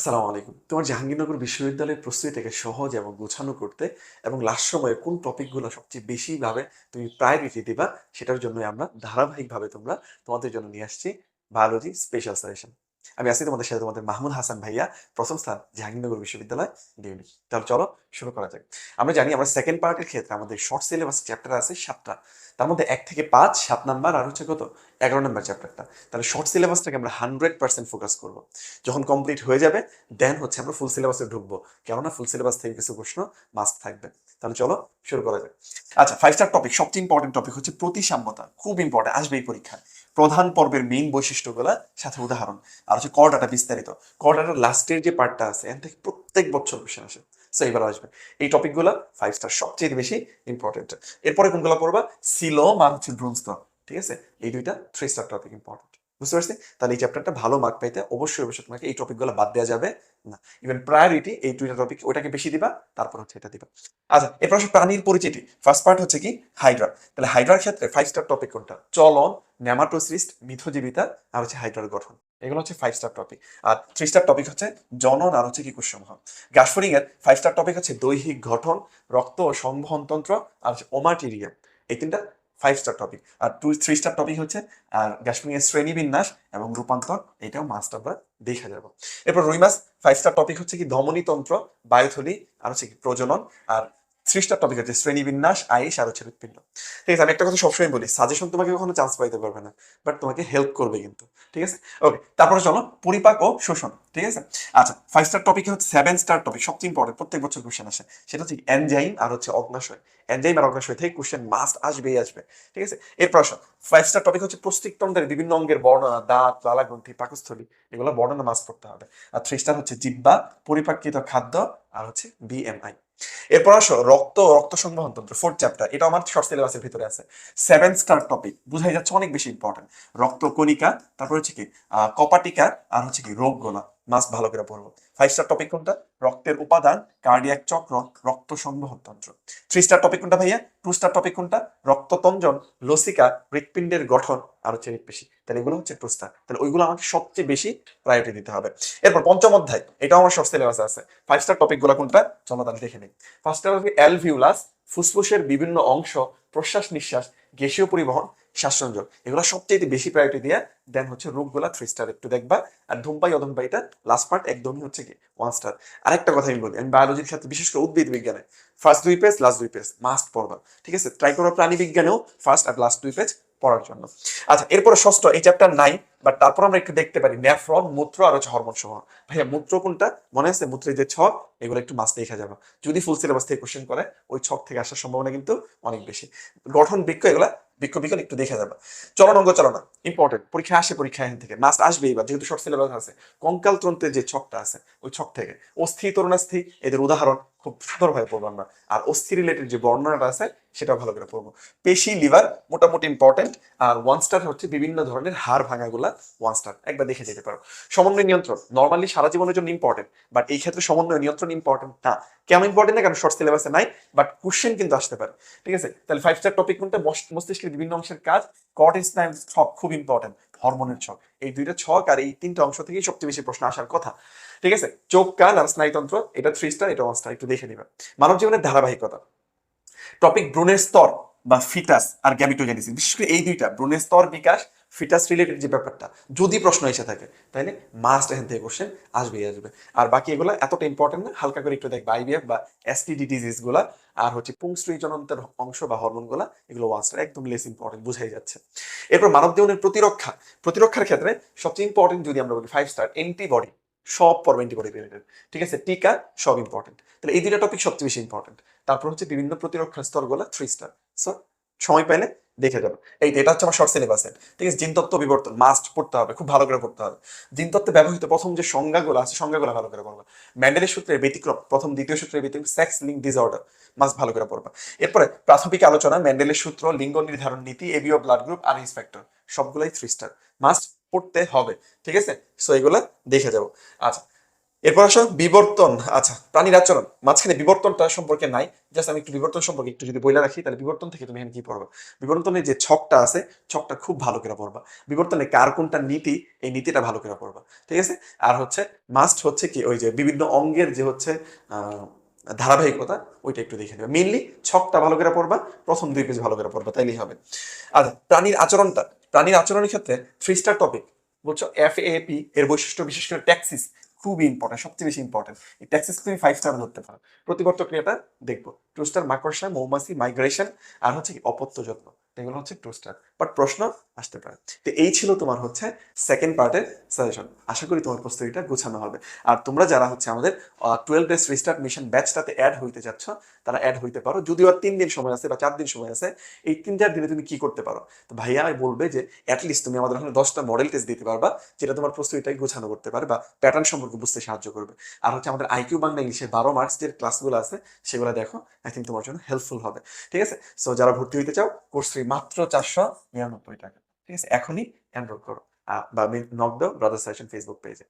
আসসালামু আলাইকুম। তোমার জাহাঙ্গীরনগর বিশ্ববিদ্যালয়ের প্রস্তুতিটাকে সহজ এবং গোছানো করতে এবং লাস্ট সময়ে কোন টপিকগুলো সবচেয়ে বেশি ভাবে তুমি প্রায়োরিটি দিবা, সেটার জন্যই আমরা ধারাবাহিকভাবে তোমরা তোমাদের জন্য নিয়ে আসছি বায়োলজি স্পেশাল সাজেশন আমি আছি তোমাদের সাথে তোমাদের মাহমুদ হাসান ভাইয়া, প্রথম স্থান, জাহাঙ্গীরনগর বিশ্ববিদ্যালয় ডিউনি তাহলে চলো শুরু করা যাক। আমরা জানি আমরা সেকেন্ড পার্টের ক্ষেত্রে আমাদের শর্ট সিলেবাস চ্যাপ্টার আছে সাতটা। তার মধ্যে এক থেকে পাঁচ, সাত নাম্বার, আর হচ্ছে কত? এগারো নাম্বার চ্যাপ্টারটা তাহলে শর্ট সিলেবাসটাকে আমরা হান্ড্রেড পার্সেন্ট ফোকাস করব। যখন কমপ্লিট হয়ে যাবে দেন হচ্ছে আমরা ফুল সিলেবাসে ঢুকবো। কেননা ফুল সিলেবাস থেকে কিছু প্রশ্ন মাস্ক থাকবে। তাহলে চলো, শুরু করা যাক। আচ্ছা ফাইভ স্টার টপিক সবচেয়ে ইম্পর্টেন্ট টপিক হচ্ছে প্রতিসাম্যতা। খুব ইম্পর্টেন্ট আসবে এই পরীক্ষায়। প্রধান পর্বের মেইন বৈশিষ্ট্যগুলা সাথে উদাহরণ। আর হচ্ছে ক ডাটা বিস্তারিত। ক ডাটার লাস্টের যে পার্টটা আছে, এখান থেকে প্রত্যেক বছর কোশ্চেন আসে। সো এবার আসবে। এই টপিকগুলো ফাইভ স্টার সবচেয়ে বেশি ইম্পর্টেন্ট এরপরে কোনগুলো পড়বা? সিলো হচ্ছে ব্রুনস্তর ঠিক আছে? এই দুইটা থ্রি স্টার টপিক ইম্পর্টেন্ট বুঝতে পারছি তাহলে এই চ্যাপ্টারটা ভালো মার্ক পাইতে অবশ্যই অবশ্যই তোমাকে এই টপিকগুলো বাদ দেওয়া যাবে। না ইভেন প্রায়োরিটি এই দুইটা টপিক ওটাকে বেশি দিবা, তারপর হচ্ছে এটা দিবা। আচ্ছা এরপর আসে প্রাণীর পরিচিতি। ফার্স্ট পার্ট হচ্ছে কি? হাইড্রা তাহলে হাইড্রার ক্ষেত্রে ফাইভ স্টার টপিক কোনটা? চলন নেমাটোসিস্ট মিথজীবিতা আর হচ্ছে হাইড্রার গঠন। এগুলো হচ্ছে ফাইভ স্টার টপিক আর থ্রি স্টার টপিক হচ্ছে জনন আর হচ্ছে কি কুসংহ। গাছফড়িং এর ফাইভ স্টার টপিক হচ্ছে দৈহিক গঠন, রক্ত ও সংবহনতন্ত্র আর হচ্ছে ওমাটিরিয়া এই তিনটা ফাইভ স্টার টপিক আর টু থ্রি স্টার টপিক হচ্ছে, আর এর শ্রেণীবিন্যাস এবং রূপান্তর এটাও মাস্ট আমরা দেখা যাব। এরপর রুই ফাইভ স্টার টপিক হচ্ছে কি ধমনীতন্ত্র বায়ুথলি, আর হচ্ছে কি প্রজনন, আর টপিক হচ্ছে শ্রেণীবিন্যাস আইস আর হচ্ছে হৃৎপিণ্ড। ঠিক আছে, আমি একটা কথা সবসময় বলি সাজেশন তোমাকে কখনো চান্স পাইতে পারবে না বাট তোমাকে হেল্প করবে কিন্তু, ঠিক আছে? ওকে তারপরে চলো, পরিপাক ও শোষণ, ঠিক আছে? আচ্ছা ফাইভ স্টার টপিক হচ্ছে সেভেন স্টার টপিক সবচেয়ে ইম্পর্টেন্ট প্রত্যেক বছর কোশ্চেন আসে, সেটা হচ্ছে এনজাইম আর হচ্ছে অগ্নাশয়। এনজাইম আর অগ্নাশয় থেকে কোশ্চেন মাস্ট আসবেই আসবে ঠিক আছে? এরপর আসো ফাইভ স্টার টপিক হচ্ছে প্রস্তিকতন্ত্রের বিভিন্ন অঙ্গের বর্ণনা, দাঁত, লালাগ্রন্থি, পাকস্থলী, এগুলো বর্ণনা মাস্ট করতে হবে। আর থ্রি স্টার হচ্ছে জিব্বা পরিপাকৃত খাদ্য, আর হচ্ছে বিএমআই এরপর আসো রক্ত রক্ত সংবহন তন্ত্র ফোর্থ চ্যাপ্টার এটা আমার শর্ট সিলেবাসের ভিতরে আছে। সেভেন স্টার টপিক বুঝাই যাচ্ছে অনেক বেশি ইম্পর্টেন্ট রক্ত কণিকা, তারপর হচ্ছে কি কপাটিকা, আর হচ্ছে কি, রোগগুলা। মাস ভালো করে পড়ব ফাইভ স্টার টপিক কোনটা? রক্তের উপাদান কার্ডিয়াক চক্র, রক্ত সংবহন তন্ত্র থ্রি স্টার টপিক কোনটা ভাইয়া? টু স্টার টপিক কোনটা? রক্ততঞ্জন, লসিকা, হৃৎপিণ্ডের গঠন আর হচ্ছে হৃৎপেশি। তাহলে এগুলো হচ্ছে টু স্টার তাহলে ওইগুলো আমাকে সবচেয়ে বেশি প্রায়োরিটি দিতে হবে। এরপর পঞ্চম অধ্যায়, এটাও আমার সব সিলেবাসে আছে। ফাইভ স্টার টপিকগুলো কোনটা? চলো তাহলে দেখে নিই। ফার্স্ট হবে অ্যালভিউলাস ফুসফুসের বিভিন্ন অংশ, প্রশ্বাস নিঃশ্বাস গ্যাসীয় পরিবহন শ্বাসরঞ্জক এগুলো সবচেয়ে বেশি প্রায়োরিটি দিয়ে দেন হচ্ছে রোগগুলা থ্রি স্টার একটু দেখবা। আর ধূমপাই অধমপাইটা লাস্ট পার্ট একদমই হচ্ছে কি ওয়ান স্টার আরেকটা কথা আমি বলি, আমি বায়োলজির সাথে বিশেষ করে উদ্ভিদ বিজ্ঞানে। ফার্স্ট দুই পেজ লাস্ট দুই পেজ মাস্ট পড়বা। ঠিক আছে? ট্রাই করো প্রাণী বিজ্ঞানেও ফার্স্ট আর লাস্ট দুই পেজ পড়ার জন্য। আচ্ছা এরপরে ষষ্ঠ, এই চ্যাপ্টার নাই বাট তারপর আমরা একটু দেখতে পারি ন্যাফ্রন মূত্র আর হচ্ছে হরমোন সমূহ ভাইয়া, মূত্র কোনটা? মনে আছে? মূত্রের যে ছক, এগুলো একটু মাস দেখা যাবে। যদি ফুল সিলেবাস থেকে কোশ্চেন করে, ওই ছক থেকে আসার সম্ভাবনা কিন্তু অনেক বেশি। গঠন, বৃক্ষ, এগুলা বৃক্ষ বিজ্ঞান একটু দেখা যাবে। চলন অঙ্গ, চালনা। ইম্পর্টেন্ট পরীক্ষা আসে, পরীক্ষা এখান থেকে। মাস্ট আসবে এবার যেহেতু শর্ট সিলেবাস আছে। কঙ্কাল তন্ত্রের যে ছকটা আছে, ওই ছক থেকে। অস্থি তরুণাস্থি, এদের উদাহরণ। খুব সুন্দরভাবে পড়ব আমরা। আর অস্থি রিলেটেড যে বর্ণনাটা আছে সেটা ভালো করে পড়ব। পেশি, লিভার মোটামুটি ইম্পর্টেন্ট আর ওয়ান স্টার হচ্ছে বিভিন্ন ধরনের হাড় ভাঙাগুলা ওয়ান স্টার একবার দেখে যেতে পারো। সমন্বয় নিয়ন্ত্রণ নর্মালি সারা জীবনের জন্য ইম্পর্টেন্ট বাট এই ক্ষেত্রে সমন্বয় নিয়ন্ত্রণ ইম্পর্টেন্ট না। কেমন ইম্পর্টেন্ট না? কারণ শর্ট সিলেবাসে নাই বাট কোশ্চেন কিন্তু আসতে পারে। ঠিক আছে? তাহলে ফাইভ স্টার টপিক কোনটা? মস- মস্তিষ্কের বিভিন্ন অংশের কাজ কট স্নায়ু ছক খুব ইম্পর্টেন্ট হরমোনের ছক। এই দুইটা ছক আর এই তিনটা অংশ থেকেই সবচেয়ে বেশি প্রশ্ন আসার কথা। ঠিক আছে? চোখ, কান আর স্নায়ুতন্ত্র, এটা থ্রি স্টার এটা ওয়ান স্টার একটু দেখে নিবে। মানব জীবনের ধারাবাহিকতা। টপিক ব্রণের স্তর বা ফিটাস আর গ্যামিটোজেনেসিস বিশেষ করে এই দুইটা ব্রণের স্তর বিকাশ ফিটাস রিলেটেড যে ব্যাপারটা, যদি প্রশ্ন এসে থাকে তাহলে মাস্ট এখান থেকে কোশ্চেন আসবেই আসবে। আর বাকি এগুলো এতটা ইম্পর্টেন্ট না, হালকা করে একটু দেখবে আইভিএফ বা এসটিডি ডিজিজগুলা, আর হচ্ছে পুংশ্রী জনন্তের অংশ বা হরমোনগুলা, এগুলো ওয়ান্সটার একদম লেস ইম্পর্টেন্ট বুঝাই যাচ্ছে। এরপর মানব জীবনের প্রতিরক্ষা, প্রতিরক্ষার ক্ষেত্রে সবচেয়ে ইম্পর্টেন্ট যদি আমরা বলি ফাইভ স্টার অ্যান্টিবডি সব পর্ব অ্যান্টিবডি রিলেটেড ঠিক আছে? টিকা, সব ইম্পর্টেন্ট তাহলে এই দুইটা টপিক সবচেয়ে বেশি ইম্পর্টেন্ট তারপর হচ্ছে বিভিন্ন প্রতিরক্ষার স্তরগুলো থ্রি স্টার সো সময় পাইলে দেখে যাবে। এই এটা হচ্ছে আমার শর্ট সিলেবাসের ঠিক আছে জিনতত্ত্ব বিবর্তন মাস্ট পড়তে হবে, খুব ভালো করে পড়তে হবে। জিনতত্ত্বে ব্যবহৃত প্রথম যে সংজ্ঞাগুলো আছে, সংজ্ঞাগুলো ভালো করে পড়বা। ম্যান্ডেলের সূত্রের ব্যতিক্রম, প্রথম দ্বিতীয় সূত্রের ব্যতিক্রম সেক্স লিঙ্ক ডিসঅর্ডার মাস্ট ভালো করে পড়বা। এরপরে প্রাথমিক আলোচনা ম্যান্ডেলের সূত্র, লিঙ্গ নির্ধারণ নীতি এবিও ব্লাড গ্রুপ আর ফ্যাক্টর সবগুলাই থ্রি স্টার মাস্ট পড়তে হবে, ঠিক আছে? সো এগুলা দেখে যাব। আচ্ছা এরপর আসো, বিবর্তন। আচ্ছা প্রাণীর আচরণ। মাঝখানে বিবর্তনটা সম্পর্কে নাই। জাস্ট আমি একটু বিবর্তন সম্পর্কে একটু যদি বইলা রাখি, তাহলে বিবর্তন থেকে তুমি এখানে কি পড়বে? বিবর্তনের যে ছকটা আছে, ছকটা খুব ভালো করে পড়বা। বিবর্তনে কার কোনটা নীতি, এই নীতিটা ভালো করে পড়বা। ঠিক আছে? আর হচ্ছে মাস্ট হচ্ছে কি, ওই যে বিভিন্ন অঙ্গের যে হচ্ছে ধারাবাহিকতা, ওইটা একটু দেখে নেবে। মেনলি ছকটা ভালো করে পড়বা, প্রথম দুই পেজ ভালো করে পড়বা, তাইলেই হবে। আর প্রাণীর আচরণটা। প্রাণীর আচরণের ক্ষেত্রে থ্রি স্টার টপিক বলছো এফ এ পি এর বৈশিষ্ট্য বিশেষ করে ট্যাক্সিস খুবই ইম্পর্টেন্ট সবচেয়ে বেশি ইম্পর্টেন্ট এই ট্যাক্সিস তুমি ফাইভ স্টার ধরতে পারো। প্রতিবর্ত ক্রিয়াটা দেখব। টু স্টার মাকড়সা, মৌমাছি মাইগ্রেশন আর হচ্ছে অপত্য যত্ন। এগুলো হচ্ছে টু স্টার বাট প্রশ্ন আসতে পারে। তো এই ছিল তোমার হচ্ছে সেকেন্ড পার্টের সাজেশন আশা করি তোমার প্রস্তুতিটা গোছানো হবে। আর তোমরা যারা হচ্ছে আমাদের টুয়েলভ ডেজ রিস্টার্ট মিশন ব্যাচটাতে অ্যাড হইতে যাচ্ছ, তারা অ্যাড হইতে পারো। যদিও আর তিন দিন সময় আছে বা চার দিন সময় আছে, এই তিন চার দিনে তুমি কি করতে পারো? তো ভাইয়া আমি বলবে যে অ্যাটলিস্ট তুমি আমাদের ওখানে দশটা মডেল টেস্ট দিতে পারবা, যেটা তোমার প্রস্তুতিটাই গোছানো করতে পারে বা প্যাটার্ন সম্পর্কে বুঝতে সাহায্য করবে। আর হচ্ছে আমাদের আইকিউ বাংলা ইংলিশের বারো মার্কস যে ক্লাসগুলো আছে, সেগুলো দেখো আই থিঙ্ক তোমার জন্য হেল্পফুল হবে। ঠিক আছে? সো যারা ভর্তি হইতে চাও কোর্স মাত্র চারশো নিরানব্বই টাকা। ঠিক আছে? এখনই এনরোল করো। বা নক দাও ব্রাদার ফেসবুক পেজে